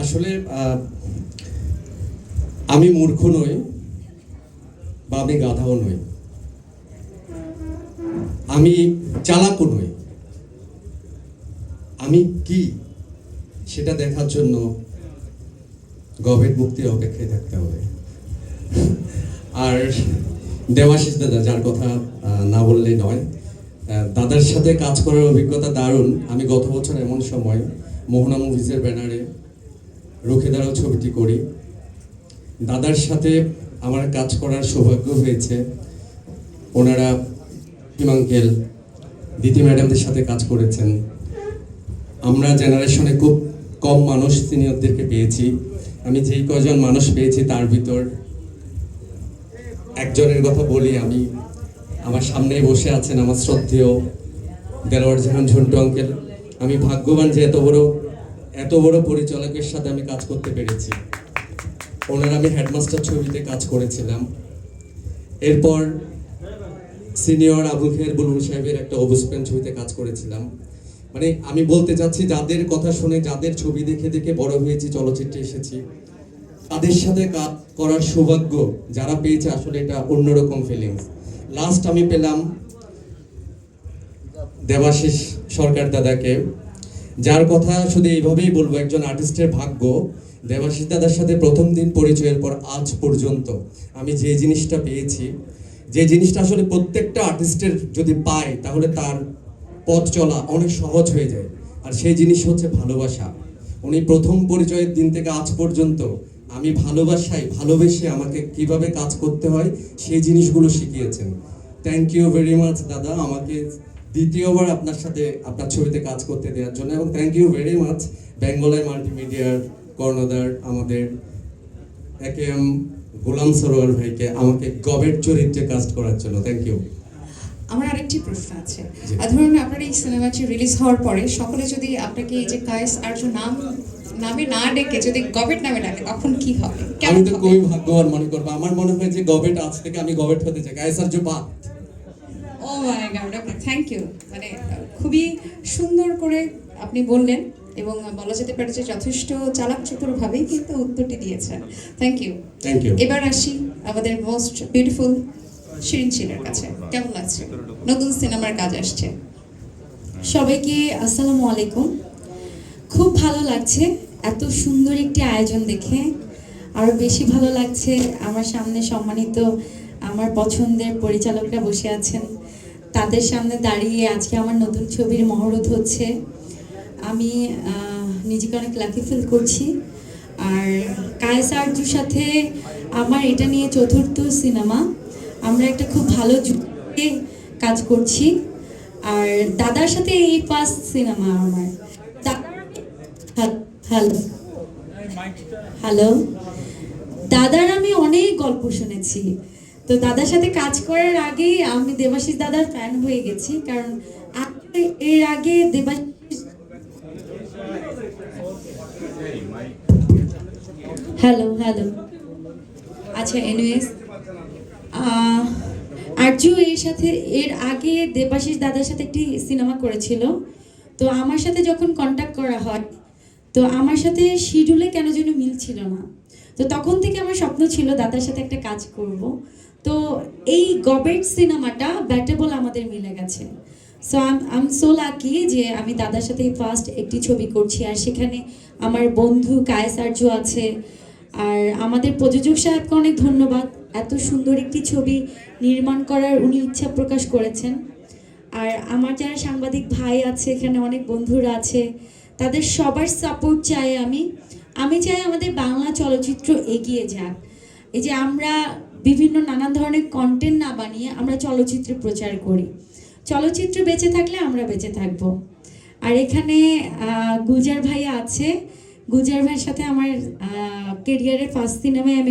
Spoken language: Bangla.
আসলে আমি মূর্খ নই, বা আমি গাধাও নই। আমি চালাকও নই। আমি কি সেটা দেখার জন্য গভীর মুক্তির অপেক্ষায় থাকতে হবে। আর দেবাশিস দাদা, যার কথা না বললেই নয় দাদার সাথে কাজ করার অভিজ্ঞতা দারুণ। আমি গত বছর এমন সময় মোহনা মুভিজের ব্যানারে রুখে দাঁড়াও ছবিটি করি। দাদার সাথে আমার কাজ করার সৌভাগ্য হয়েছে। ওনারা হিমাঙ্কেল দিতি ম্যাডামদের সাথে কাজ করেছেন। আমরা জেনারেশনে খুব কম মানুষ সিনিয়রদেরকে পেয়েছি। আমি যেই কজন মানুষ পেয়েছি তার ভিতর একজনের কথা বলি আমি। আমার সামনেই বসে আছেন আমার শ্রদ্ধেয় দেলোয়ার জাহান ঝন্টু আঙ্কেল। আমি ভাগ্যবান যে এত বড় এত বড় পরিচালকের সাথে আমি কাজ করতে পেরেছি। ওনার আমি হেডমাস্টার ছবিতে কাজ করেছিলাম। এরপর সিনিয়র আবুল খের বুলবুল সাহেবের একটা অবস্পেন ছবিতে কাজ করেছিলাম। মানে আমি বলতে চাচ্ছি, যাদের কথা শুনে, যাদের ছবি দেখে দেখে বড় হয়েছি, চলচ্চিত্রে এসেছি, তাদের সাথে কাজ করার সৌভাগ্য যারা পেয়েছে, আসলে এটা অন্যরকম ফিলিংস লাস্ট আমি পেলাম দেবাশিস সরকার দাদাকে। যার কথা শুধু এইভাবেই বলব, একজন আর্টিস্টের ভাগ্য, দেবাশিস দাদার সাথে প্রথম দিন পরিচয়ের পর আজ পর্যন্ত আমি যে জিনিসটা পেয়েছি, যে জিনিসটা আসলে প্রত্যেকটা আর্টিস্টের যদি পায় তাহলে তার পথ চলা অনেক সহজ হয়ে যায়। আর সেই জিনিস হচ্ছে ভালোবাসা। উনি প্রথম পরিচয়ের দিন থেকে আজ পর্যন্ত আমি ভালোবাসাই ভালোবেসে আমাকে কীভাবে কাজ করতে হয়, সেই জিনিসগুলো শিখিয়েছেন। থ্যাংক ইউ ভেরি মাচ দাদা। আমাকে দ্বিতীয়বার আপনার সাথে আপনার ছবিতে কাজ করতে দেওয়ার জন্য এবং থ্যাংক ইউ ভেরি মাচ বেঙ্গলাই মাল্টিমিডিয়ার কর্ণধার আমাদের একে এম গোলাম সরোয়ার ভাইকে আমাকে গবেট চরিত্রে করার জন্য থ্যাংক ইউ আমার আরেকটি প্রশ্ন আছে। ধরুন আপনার এই সিনেমাটি রিলিজ হওয়ার পরে সকলে যদি আপনাকে এই যে কায়েস আর্য নাম নামে না ডেকে যদি গবেট নামে ডাকে তখন কি হবে? আমি তো খুবই ভাগ্যবান মনে করব। আমার মনে হয় যে গবেট আজ থেকে আমি গবেট হতে চাই। কায়সার যে বাদ। থ্যাংক ইউ মানে খুবই সুন্দর করে আপনি বললেন এবং বলা যেতে পারে যে যথেষ্ট চালাক চতুরভাবেই কিন্তু উত্তরটি দিয়েছেন। থ্যাংক ইউ থ্যাংক ইউ এবার আসি আমাদের মোস্ট বিউটিফুল শিরিন শিলের কাছে। কেমন লাগছে নতুন সিনেমার কাজ আসছে। সবাইকে আসসালামু আলাইকুম। খুব ভালো লাগছে এত সুন্দর একটি আয়োজন দেখে। আরও বেশি ভালো লাগছে আমার সামনে সম্মানিত আমার পছন্দের পরিচালকরা বসে আছেন। তাদের সামনে দাঁড়িয়ে আজকে আমার নতুন ছবির মহরত হচ্ছে। আমি নিজেকে অনেক লাকি ফিল করছি। আর কায়েস আরজুর সাথে আমার এটা নিয়ে চতুর্থ সিনেমা আমরা একটা খুব ভালো জুটে কাজ করছি। আর দাদার সাথে এই ফার্স্ট সিনেমা আমার। হ্যালো। হ্যালো। দাদার আমি অনেক গল্প শুনেছি। তো দাদার সাথে কাজ করার আগেই আমি দেবাশিস দাদার ফ্যান হয়ে গেছি, কারণ এর আগে হ্যালো হ্যালো আচ্ছা এনিওয়েজ আরজু এর সাথে, এর আগে দেবাশিস দাদার সাথে একটি সিনেমা করেছিল। তো আমার সাথে যখন কন্ট্যাক্ট করা হয়, তো আমার সাথে শিডিউলে কেন যেন মিল ছিল না। তো তখন থেকে আমার স্বপ্ন ছিল দাদার সাথে একটা কাজ করব। তো এই গবেট সিনেমাটা ব্যাটেবল আমাদের মিলে গেছে। So um um so lucky যে আমি দাদার সাথে ফার্স্ট একটি ছবি করছি আর সেখানে আমার বন্ধু কায়েস আরজু আছে। আর আমাদের প্রযোজক সাহেবকে অনেক ধন্যবাদ। এত সুন্দর একটি ছবি নির্মাণ করার উনি ইচ্ছা প্রকাশ করেছেন। আর আমার যারা সাংবাদিক ভাই আছে, এখানে অনেক বন্ধুরা আছে, তাদের সবার সাপোর্ট চাই আমি। আমি চাই আমাদের বাংলা চলচ্চিত্র এগিয়ে যাক। এই যে আমরা বিভিন্ন নানান ধরনের কন্টেন্ট না বানিয়ে আমরা চলচ্চিত্র প্রচার করি। চলচ্চিত্র বেঁচে থাকলে আমরা বেঁচে থাকব। আর এখানে গুজার ভাই আছে। গুজার ভাইয়ের সাথে আমার কেরিয়ারের ফার্স্ট সিনেমায় আমি